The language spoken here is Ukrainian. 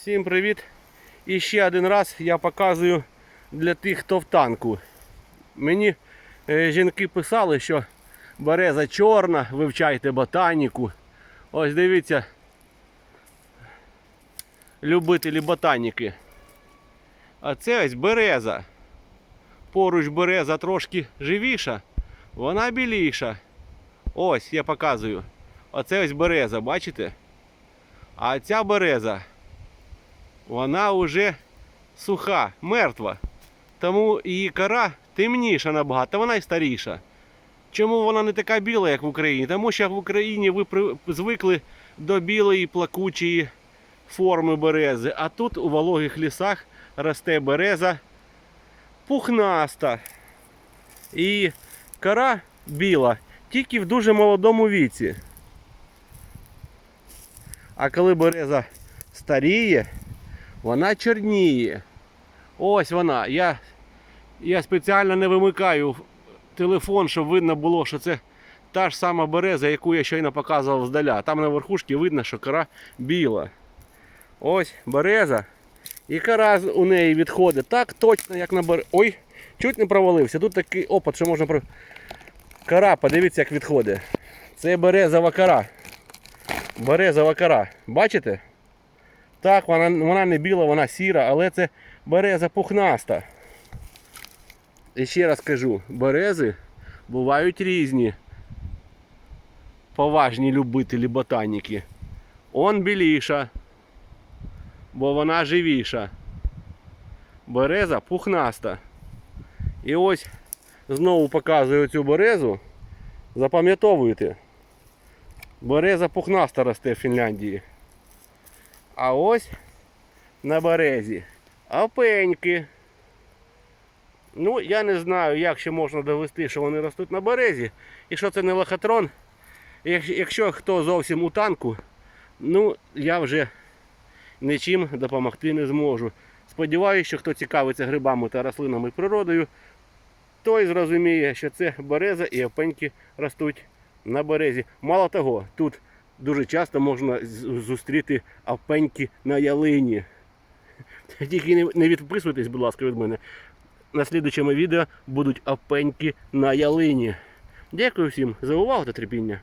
Всім привіт! І ще один раз я показую для тих, хто в танку. Мені е, жінки писали, що береза чорна, вивчайте ботаніку. Ось дивіться, любителі ботаніки. А це ось береза. Поруч береза трошки живіша, вона біліша. Ось я показую. Оце ось береза, бачите? А ця береза, вона вже суха, мертва. Тому її кора темніша набагато, вона й старіша. Чому вона не така біла, як в Україні? Тому що в Україні ви звикли до білої плакучої форми берези, а тут у вологих лісах росте береза пухнаста. І кора біла тільки в дуже молодому віці. А коли береза старіє, вона чорніє. Ось вона. Я, я спеціально не вимикаю телефон, щоб видно було, що це та ж сама береза, яку я щойно показував здаля. Там на верхушці видно, що кора біла. Ось береза. І кора у неї відходить так точно, як на березі. Ой, чуть не провалився. Тут такий опит, що можна про. Кора, подивіться, як відходить. Це березова кора. Березова кора. Бачите? Так, вона, вона не біла, вона сіра, але це береза пухнаста. І ще раз кажу, берези бувають різні. Поважні любителі ботаніки. Он біліша, бо вона живіша. Береза пухнаста. І ось знову показую цю березу. Запам'ятовуйте. Береза пухнаста росте в Фінляндії. А ось на березі опеньки. Ну, я не знаю, як ще можна довести, що вони ростуть на березі. І що це не лохотрон. Якщо, хто зовсім у танку, ну я вже нічим допомогти не зможу. Сподіваюся, що хто цікавиться грибами та рослинами природою, той зрозуміє, що це береза і опеньки ростуть на березі. Мало того, тут дуже часто можна зустріти опеньки на ялині. Тільки не відписуйтесь, будь ласка, від мене. На слідчому відео будуть авпеньки на ялині. Дякую всім за увагу та терпіння.